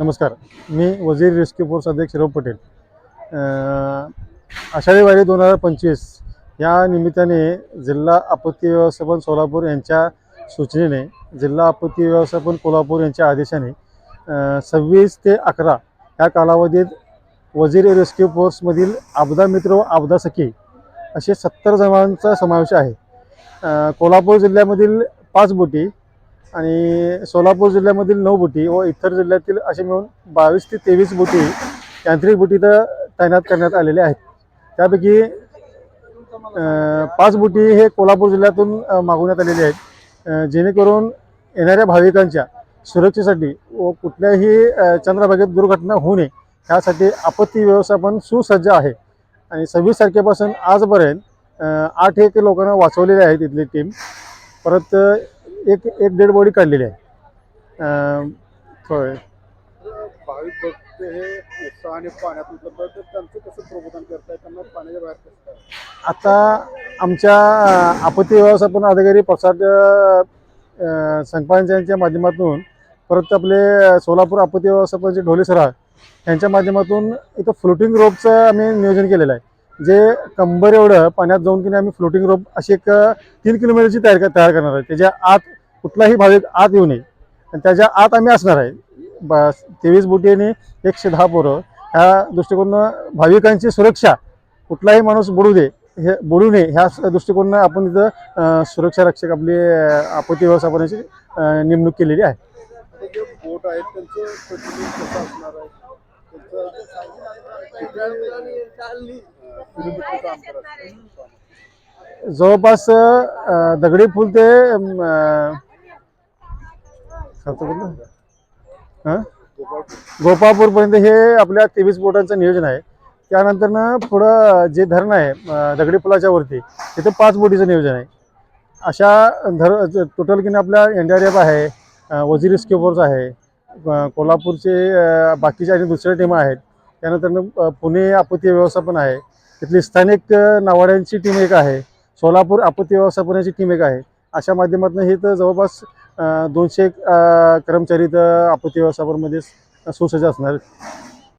नमस्कार. मी वजीर rescue force अध्यक्ष शिरव पटेल. आषाढी वारी दोन हजार पंचवीस या निमित्ताने जिल्हा आपत्ती व्यवस्थापन सोलापूर यांच्या सूचनेने जिल्हा आपत्ती व्यवस्थापन कोल्हापूर यांच्या आदेशाने सव्वीस ते अकरा या कालावधीत वजीर रेस्क्यू फोर्समधील आपदा मित्र व आपदा सखी असे सत्तर जणांचा समावेश आहे. कोल्हापूर जिल्ह्यामधील पाच बोटी आणि सोलापूर जिल्ह्यामधील नऊ बोटी व इतर जिल्ह्यातील असे मिळून बावीस ते तेवीस बोटी यांत्रिक बोटी इथं तैनात करण्यात आलेल्या आहेत. त्यापैकी पाच बोटी हे कोल्हापूर जिल्ह्यातून मागवण्यात आलेले आहेत. जेणेकरून येणाऱ्या भाविकांच्या सुरक्षेसाठी व कुठल्याही चंद्रभागेत दुर्घटना होऊ नये यासाठी आपत्ती व्यवस्थापन सुसज्ज आहे. आणि सव्वीस तारखेपासून आजपर्यंत आठ एक लोकांना वाचवलेले आहेत इथली टीम. परत एक एक डेड बॉडी काढलेली आहे. अं, होय भाविक भक्त हे उत्साहाने पाण्यात उतरतात तर त्यांचं कसं प्रबोधन करताय? त्यांना पाण्याच्या बाहेर कसं काय? आता आमच्या आपत्ती व्यवस्थापन अधिकारी प्रसाद संपादन यांच्या माध्यमातून परत आपले सोलापूर आपत्ती व्यवस्थापनचे ढोले सराळ यांच्या माध्यमातून इथं फ्लोटिंग रोपचं आम्ही नियोजन केलेलं आहे. जे कंबर एवढं पाण्यात जाऊन की नाही आम्ही फ्लोटिंग रोप अशी एक तीन किलोमीटरची तयार तयार करणार आहे. त्याच्या आत कुठलाही भाविक आत येऊ नये. आणि त्याच्या आत आम्ही असणार आहे. ब तेवीस बोटी आणि एकशे दहा पोरं. ह्या दृष्टिकोनानं भाविकांची सुरक्षा कुठलाही माणूस बुडू दे हे बुडू नये ह्या स- दृष्टिकोनानं आपण इथं सुरक्षा रक्षक आपली आपत्ती व्यवस्थापनाची नेमणूक केलेली आहे. त्यांचं जवळपास दगडी फुल ते हां? गोपाळपूर गोपाळपूरपर्यंत हे आपल्या तेवीस बोटांचं नियोजन आहे. त्यानंतरनं पुढं जे धरण आहे दगडी पुलाच्या वरती तिथं पाच बोटीचं नियोजन आहे. अशा धर टोटल की नाही आपल्या एन डी आर एफ आहे अं, वजीर रेस्क्यू फोर्स आहे कोल्हापूरचे बाकीच्या आणि दुसऱ्या टीम आहेत. त्यानंतरनं पुणे आपत्ती व्यवस्थापन आहे तिथली स्थानिक नावाड्यांची टीम एक आहे. सोलापूर आपत्ती व्यवस्थापनाची टीम एक आहे. अशा माध्यमातून हे तर जवळपास दोनशे एक, कर्मचारी तर आपत्ती व्यवस्थापनमध्ये सुसज्ज असणार.